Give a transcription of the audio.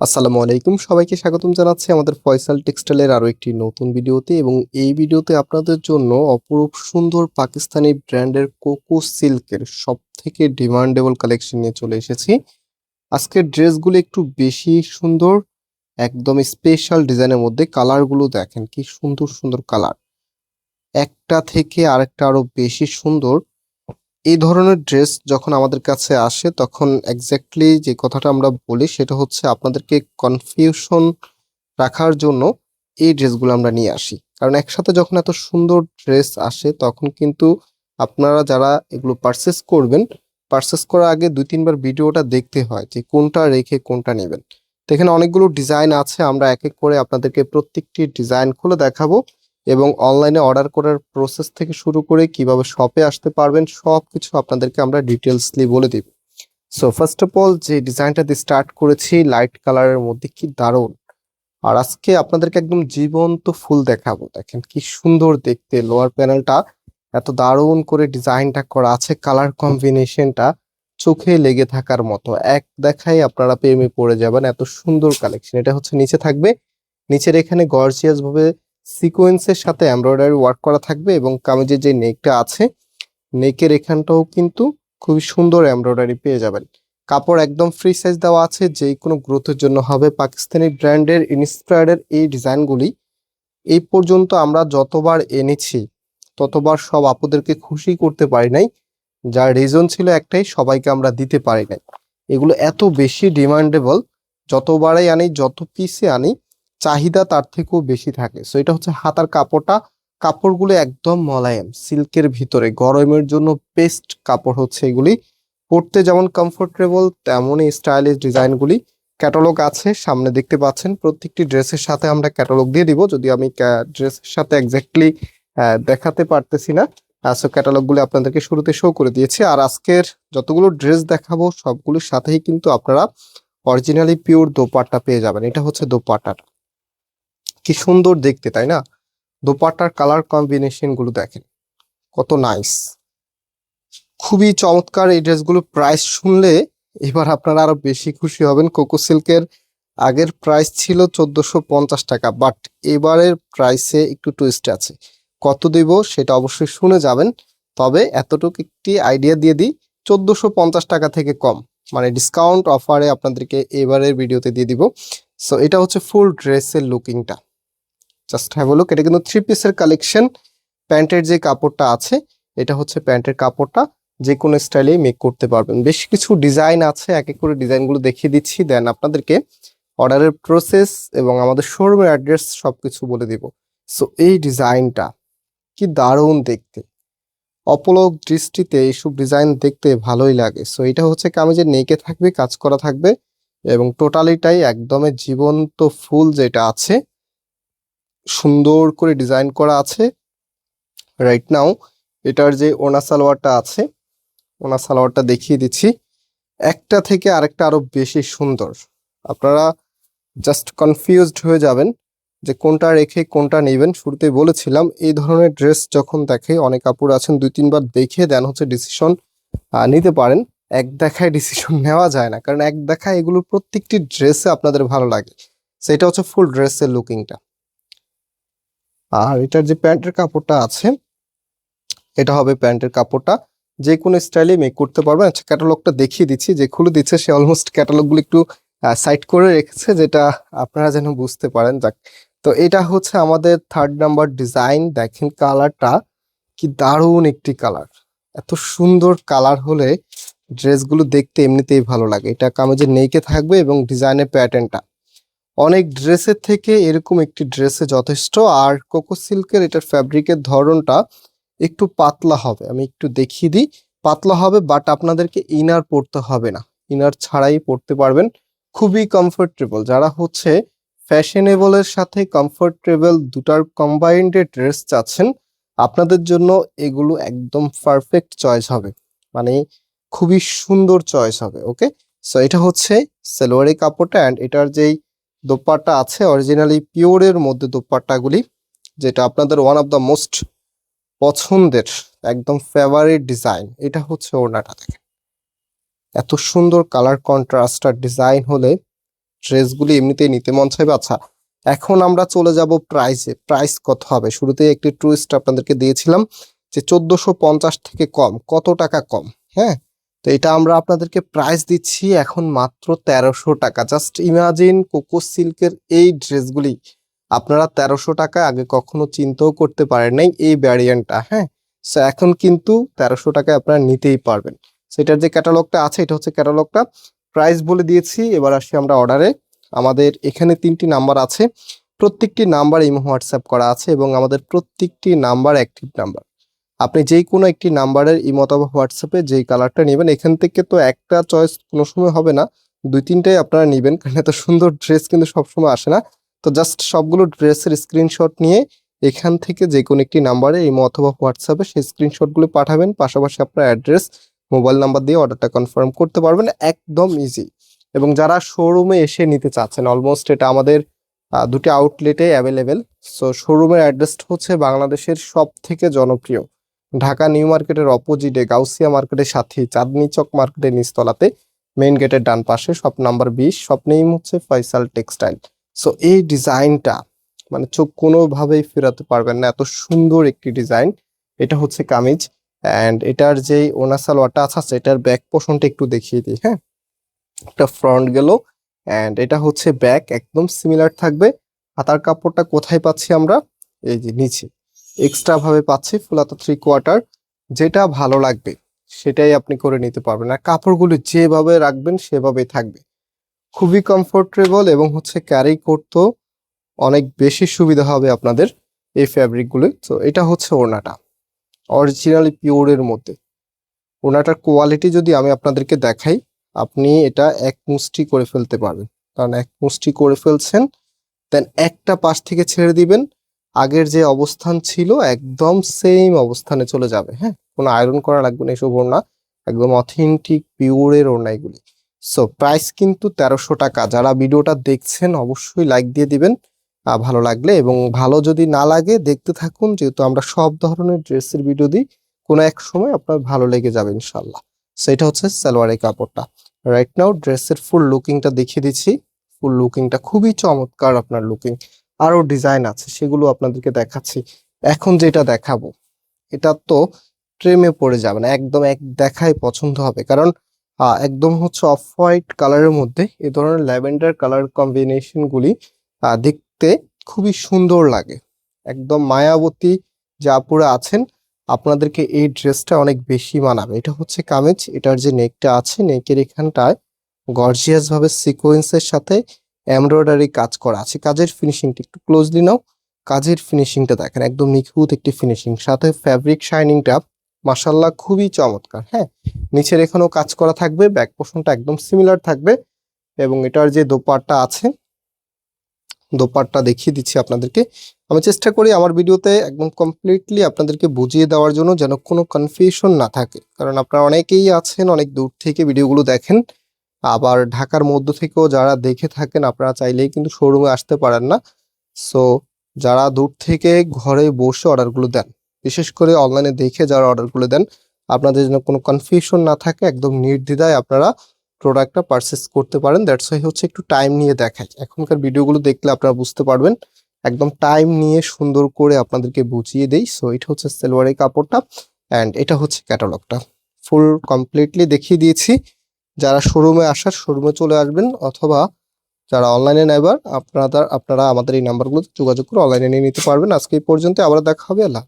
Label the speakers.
Speaker 1: আসসালামু আলাইকুম। সবাইকে স্বাগতম জানাচ্ছি আমাদের ফয়সাল টেক্সটাইলের আরও একটি নতুন ভিডিওতে এবং এই ভিডিওতে আপনাদের জন্য অপরূপ সুন্দর পাকিস্তানি ব্র্যান্ডের কোকো সিল্কের সব থেকে ডিমান্ডেবল কালেকশন নিয়ে চলে এসেছি। আজকের ড্রেসগুলো একটু বেশি সুন্দর, একদম স্পেশাল ডিজাইনের মধ্যে কালারগুলো দেখেন কি সুন্দর সুন্দর কালার। একটা থেকে আরেকটা আরও বেশি সুন্দর। এই ধরনের ড্রেস যখন আমাদের কাছে আসে, তখন এক্স্যাক্টলি যে কথাটা আমরা বলি সেটা হচ্ছে আপনাদেরকে কনফিউশন রাখার জন্য এই ড্রেসগুলো আমরা নিয়ে আসি। কারণ একসাথে যখন এত সুন্দর ড্রেস আসে, তখন কিন্তু আপনারা যারা এগুলো পারচেস করবেন পারচেস করার আগে দুই, তিনবার ভিডিওটা দেখতে হয় যে কোনটা রেখে কোনটা নেবেন। তো এখানে অনেকগুলো ডিজাইন আছে, আমরা এক এক করে আপনাদেরকে প্রত্যেকটি ডিজাইন খুলে দেখাবো। এবং অনলাইনে অর্ডার করার প্রসেস থেকে শুরু করে কীভাবে শপে আসতে পারবেন সব কিছু আপনাদেরকে আমরা ডিটেলসলি বলে দিব। সো ফার্স্ট অফ অল যে ডিজাইনটা দিয়ে স্টার্ট করেছি লাইট কালারের মধ্যে কি দারুণ! আর আজকে আপনাদেরকে একদম জীবন্ত ফুল দেখাবো। দেখেন কি সুন্দর দেখতে লোয়ার প্যানেলটা এত দারুণ করে ডিজাইনটা করা আছে কালার কম্বিনেশনটা চোখে লেগে থাকার মতো। এক দেখাই আপনারা প্রেমে পড়ে যাবেন, এত সুন্দর কালেকশন এটা হচ্ছে নিচে থাকবে। নিচের এখানে গর্জিয়াস ভাবে সিকোয়েন্সের সাথে এমব্রয়ডারি ওয়ার্ক করা থাকবে এবং কামিজের যে নেকটা আছে, নেকের এখানটাও কিন্তু খুবই সুন্দর এমব্রয়ডারি পেয়ে যাবেন। কাপড় একদম ফ্রি সাইজ দেওয়া আছে যেই কোনো গ্রোথের জন্য হবে। পাকিস্তানি ব্র্যান্ডের ইন্সপায়ার্ডের এই ডিজাইনগুলি এই পর্যন্ত আমরা যতবার এনেছি, ততবার সব আপুদেরকে খুশি করতে পারি নাই। যার রিজন ছিল একটাই, সবাইকে আমরা দিতে পারি নাই। এগুলো এত বেশি ডিমান্ডেবল যতবারই আনি, যত পিসে আনি চাহিদা তার থেকেও বেশি থাকে। সো এটা হচ্ছে হাতার কাপড়টা। কাপড়গুলো একদম মলায়েম, সিল্কের ভিতরে। গরমের জন্য বেস্ট কাপড় হচ্ছে এগুলি। পরতে যেমন কমফোর্টেবল তেমনই স্টাইলিশ ডিজাইনগুলি। ক্যাটালগ আছে, সামনে দেখতে পাচ্ছেন। প্রত্যেকটি ড্রেসের সাথে আমরা ক্যাটালগ দিয়ে দিব। যদি আমি ড্রেসের সাথে এক্স্যাক্টলি দেখাতে পারতেছি না সো ক্যাটালগুলো আপনাদেরকে শুরুতে শো করে দিয়েছি। আর আজকের যতগুলো ড্রেস দেখাবো, সবগুলোর সাথেই কিন্তু আপনারা অরিজিনালি পিওর দোপাট্টা পেয়ে যাবেন। এটা হচ্ছে দোপাট্টাটা। কি সুন্দর দেখতে, তাই না? দোপাট্টার কালার কম্বিনেশনগুলো দেখেন, কত নাইস খুবই চমৎকার এই ড্রেসগুলো প্রাইস শুনলে এবার আপনারা আরও বেশি খুশি হবেন। কোকো সিল্কের আগের প্রাইস ছিল চোদ্দশো পঞ্চাশ টাকা বাট এবারের প্রাইসে একটু টুইস্ট আছে। কত দিব সেটা অবশ্যই শুনে যাবেন, তবে এতটুকু একটি আইডিয়া দিয়ে দিই, চোদ্দশো পঞ্চাশ টাকা থেকে কম মানে ডিসকাউন্ট অফারে আপনাদেরকে এবারের ভিডিওতে দিয়ে দিব। সো এটা হচ্ছে ফুল ড্রেসের লুকিংটা জাস্ট হ্যাভ লুক এটা কিন্তু থ্রি পিসের কালেকশন প্যান্টের যে কাপড়টা আছে, এটা হচ্ছে প্যান্টের কাপড়টা। যে কোনো স্টাইলে মেক করতে পারবেন। বেশ কিছু ডিজাইন আছে, এক এক করে ডিজাইনগুলো দেখিয়ে দিচ্ছি। দেন আপনাদেরকে অর্ডারের প্রসেস এবং আমাদের শোরুমের অ্যাড্রেস সব কিছু বলে দিব। সো এই ডিজাইনটা কি দারুণ দেখতে। অপলক দৃষ্টিতে এইসব ডিজাইন দেখতে ভালোই লাগে। সো এটা হচ্ছে কামিজের নেকে থাকবে, কাজ করা থাকবে এবং টোটালিটাই একদমই জীবন্ত ফুল যেটা আছে সুন্দর করে ডিজাইন করা আছে। রাইট নাও এটার যে ওনা সালোয়ারটা আছে, ওনা সালোয়ারটা দেখিয়ে দিচ্ছি। একটা থেকে আরেকটা আরও বেশি সুন্দর। আপনারা জাস্ট কনফিউজড হয়ে যাবেন যে কোনটা রেখে কোনটা নেবেন। শুরুতেই বলেছিলাম, এই ধরনের ড্রেস যখন দেখে, অনেক কাপড় আছেন, দুই তিনবার দেখে দেন হচ্ছে ডিসিশন নিতে পারেন। এক দেখায় ডিসিশন নেওয়া যায় না, কারণ এক দেখায় এগুলোর প্রত্যেকটি ড্রেসে আপনাদের ভালো লাগে। সেটা হচ্ছে ফুল ড্রেসের লুকিংটা আর এটার যে প্যান্টের কাপড়টা আছে, এটা হবে প্যান্টের কাপড়টা। যে কোনো স্টাইলে মেক করতে পারবেন। আচ্ছা ক্যাটালগটা দেখিয়ে দিচ্ছি। যে খুলে দিচ্ছে, সে অলমোস্ট ক্যাটালগুলো একটু সাইড করে রেখেছে, যেটা আপনারা যেন বুঝতে পারেন। যাক, তো এটা হচ্ছে আমাদের থার্ড নাম্বার ডিজাইন দেখেন কালারটা কি দারুণ একটি কালার এত সুন্দর কালার হলে ড্রেসগুলো দেখতে এমনিতেই ভালো লাগে। এটা কামেজের নেইকে থাকবে এবং ডিজাইনের প্যাটার্নটা অনেক ড্রেসের থেকে এরকম একটি ড্রেসে যথেষ্ট। আর কোকো সিল্কের এটার ফ্যাব্রিকের ধরনটা একটু পাতলা হবে, আমি একটু দেখিয়ে দিই। পাতলা হবে বাট আপনাদেরকে ইনার পরতে হবে না। ইনার ছাড়াই পরতে পারবেন। খুবই কমফোর্টেবল যারা হচ্ছে ফ্যাশনেবলের সাথে কমফোর্টেবল দুটার কম্বাইন্ড ড্রেস চাচ্ছেন, আপনাদের জন্য এগুলো একদম পারফেক্ট চয়েস হবে। মানে খুবই সুন্দর চয়েস হবে ওকে সো এটা হচ্ছে সেলোয়ারি কাপড়টা অ্যান্ড এটার যেই দোপাট্টা আছে অরিজিনালি পিওরের মধ্যে দোপাট্টাগুলি, যেটা আপনাদের ওয়ান অফ দ্য মোস্ট পছন্দের, একদম ফেভারিট ডিজাইন এটা হচ্ছে ওড়নাটা দেখেন। এত সুন্দর কালার কন্ট্রাস্টার ডিজাইন হলে ড্রেসগুলি এমনিতেই নিতে মন চাইবে। আচ্ছা এখন আমরা চলে যাব প্রাইসে প্রাইস কত হবে? শুরুতেই একটি টুইস্ট আপনাদেরকে দিয়েছিলাম যে চোদ্দশো পঞ্চাশ থেকে কম, কত টাকা কম? হ্যাঁ? তো এটা আমরা আপনাদেরকে প্রাইস দিচ্ছি এখন মাত্র তেরোশো টাকা। জাস্ট ইমাজিন কোকো সিল্কের এই ড্রেসগুলি আপনারা তেরোশো টাকা আগে কখনো চিন্তাও করতে পারেন নাই এই ভ্যারিয়েন্টটা হ্যাঁ? সো এখন কিন্তু তেরোশো টাকায় আপনারা নিতেই পারবেন। সেটার যে ক্যাটালগটা আছে, এটা হচ্ছে ক্যাটালগটা প্রাইস বলে দিয়েছি, এবার আসি আমরা অর্ডারে আমাদের এখানে তিনটি নাম্বার আছে। প্রত্যেকটি নাম্বার ইমো হোয়াটসঅ্যাপ করা আছে এবং আমাদের প্রত্যেকটি নাম্বার অ্যাক্টিভ নাম্বার আপনি যেই কোনো একটি নাম্বারের ইমো হোয়াটসঅ্যাপে যেই কালারটা নেবেন, এখান থেকে তো একটা চয়েস কোনো সময় হবে না। দুই তিনটাই আপনারা নেবেন, কারণ এত সুন্দর ড্রেস কিন্তু সবসময় আসে না। তো জাস্ট সবগুলো ড্রেসের স্ক্রিনশট নিয়ে এখান থেকে যে কোনো একটি নাম্বারে ইমো অথবা হোয়াটসঅ্যাপে সেই স্ক্রিনশটগুলো পাঠাবেন। পাশাপাশি আপনার অ্যাড্রেস, মোবাইল নাম্বার দিয়ে অর্ডারটা কনফার্ম করতে পারবেন একদম ইজি এবং যারা শোরুমে এসে নিতে চাচ্ছেন অলমোস্ট এটা আমাদের দুটি আউটলেটে অ্যাভেলেবেল সো শোরুমের অ্যাড্রেসটা হচ্ছে বাংলাদেশের সব থেকে জনপ্রিয়। ঢাকা নিউ মার্কেটের অপোজিটে গাউসিয়া মার্কেটের সাথে চাঁদনি চক মার্কেটের নিচতলাতে মেইন গেটের ডান পাশে শপ নাম্বার বিশ, শপ নেম হচ্ছে ফয়সাল টেক্সটাইল। সো এই ডিজাইনটা মানে চোখ কোনোভাবেই ফেরাতে পারবেন না, এত সুন্দর একটি ডিজাইন। এটা হচ্ছে কামিজ অ্যান্ড এটার যে ওনা সালোয়ারটা আছে এটার ব্যাক পোষণটা একটু দেখিয়ে দিই হ্যাঁ? এটা ফ্রন্ট গেল অ্যান্ড এটা হচ্ছে ব্যাক একদম সিমিলার থাকবে। হাতার কাপড়টা কোথায় পাচ্ছি আমরা? এই যে নিচে। এক্সট্রা ভাবে পাচ্ছি ফুলাতা থ্রি কোয়ার্টার যেটা ভালো লাগবে, সেটাই আপনি করে নিতে পারবেন। আর কাপড়গুলো যেভাবে রাখবেন, সেভাবেই থাকবে। খুবই কমফোর্টেবল এবং হচ্ছে ক্যারি করতেও অনেক বেশি সুবিধা হবে আপনাদের এই ফ্যাব্রিকগুলো তো এটা হচ্ছে ওড়নাটা। অরিজিনালি পিওরের মধ্যে। ওড়নাটার কোয়ালিটি যদি আমি আপনাদেরকে দেখাই, আপনি এটা এক মুষ্টি করে ফেলতে পারবেন। কারণ এক মুষ্টি করে ফেলছেন দেন একটা পাশ থেকে ছেড়ে দিবেন আগের যে অবস্থান ছিল একদম সেম অবস্থানে চলে যাবে হ্যাঁ? কোনো আয়রন করা লাগবে না এসব ওড়না, একদম অথেন্টিক পিওরের ওড়না এগুলি। সো প্রাইস কিন্তু তেরোশো টাকা। যারা ভিডিওটা দেখছেন, অবশ্যই লাইক দিয়ে দিবেন ভালো লাগলে। এবং ভালো যদি না লাগে, দেখতে থাকুন, যেহেতু আমরা সব ধরনের ড্রেসের ভিডিও দিই, কোনো এক সময় আপনার ভালো লেগে যাবে, ইনশাল্লাহ। সেটা হচ্ছে সালোয়ারের কাপড়টা। রাইট নাও ড্রেসের ফুল লুকিংটা দেখিয়ে দিচ্ছি। ফুল লুকিংটা খুবই চমৎকার আপনার লুকিং আরও ডিজাইন আছে, সেগুলো আপনাদেরকে দেখাচ্ছি। এখন যেটা দেখাবো, এটা তো ট্রেমে পড়ে যাবে না, একদম এক দেখাই পছন্দ হবে। কারণ একদম হচ্ছে অফ হোয়াইট কালারের মধ্যে এ ধরনের ল্যাভেন্ডার কালার কম্বিনেশন গুলি দেখতে খুবই সুন্দর লাগে। একদম মায়াবতী যা আপুরা আছেন, আপনাদেরকে এই ড্রেসটা অনেক বেশি মানাবে। এটা হচ্ছে কামিজ, এটার যে নেকটা আছে নেকের এখানটায় গর্জিয়াস ভাবে সিকোয়েন্সের সাথে এমব্রয়ডারি কাজ করা আছে। কাজের ফিনিশিংটা একটু ক্লোজলি নাও। কাজের ফিনিশিংটা দেখেন, একদম নিখুঁত একটি ফিনিশিং সাথে ফ্যাব্রিক শাইনিংটা মাসাল্লাহ খুবই চমৎকার হ্যাঁ? নিচের এখানেও কাজ করা থাকবে ব্যাক পোর্শনটা একদম সিমিলার থাকবে। এবং এটার যে দোপাট্টা আছে, দোপাট্টা দেখিয়ে দিচ্ছি আপনাদেরকে। আমি চেষ্টা করি আমার ভিডিওতে একদম কমপ্লিটলি আপনাদেরকে বুঝিয়ে দেওয়ার জন্য যেন কোনো কনফিউশন না থাকে। কারণ আপনারা অনেকেই আছেন, অনেক দূর থেকে ভিডিওগুলো দেখেন। আবার ঢাকার মধ্য থেকেও যারা দেখে থাকেন, আপনারা চাইলেই কিন্তু শোরুমে আসতে পারেন না। সো যারা দূর থেকে ঘরে বসে অর্ডারগুলো দেন, বিশেষ করে অনলাইনে দেখে যারা অর্ডারগুলো দেন, আপনাদের যেন কোনো কনফিউশন না থাকে, একদম নির্দ্বিধায় আপনারা প্রোডাক্টটা পারচেস করতে পারেন। দ্যাটস ওয়াই হচ্ছে একটু টাইম নিয়ে দেখাই। এখনকার ভিডিওগুলো দেখলে আপনারা বুঝতে পারবেন, একদম টাইম নিয়ে সুন্দর করে আপনাদেরকে বুঝিয়ে দেই। সো এটা হচ্ছে সেলোয়ারের কাপড়টা অ্যান্ড এটা হচ্ছে ক্যাটালগটা ফুল কমপ্লিটলি দেখিয়ে দিয়েছি। যারা শোরুমে আসার শোরুমে চলে আসবেন অথবা যারা অনলাইনে নেবার আপনারা আপনারা আমাদের এই নাম্বারগুলোতে যোগাযোগ করে অনলাইনে নিয়ে নিতে পারবেন। আজকে এই পর্যন্ত আবার দেখা হবে। আল্লাহ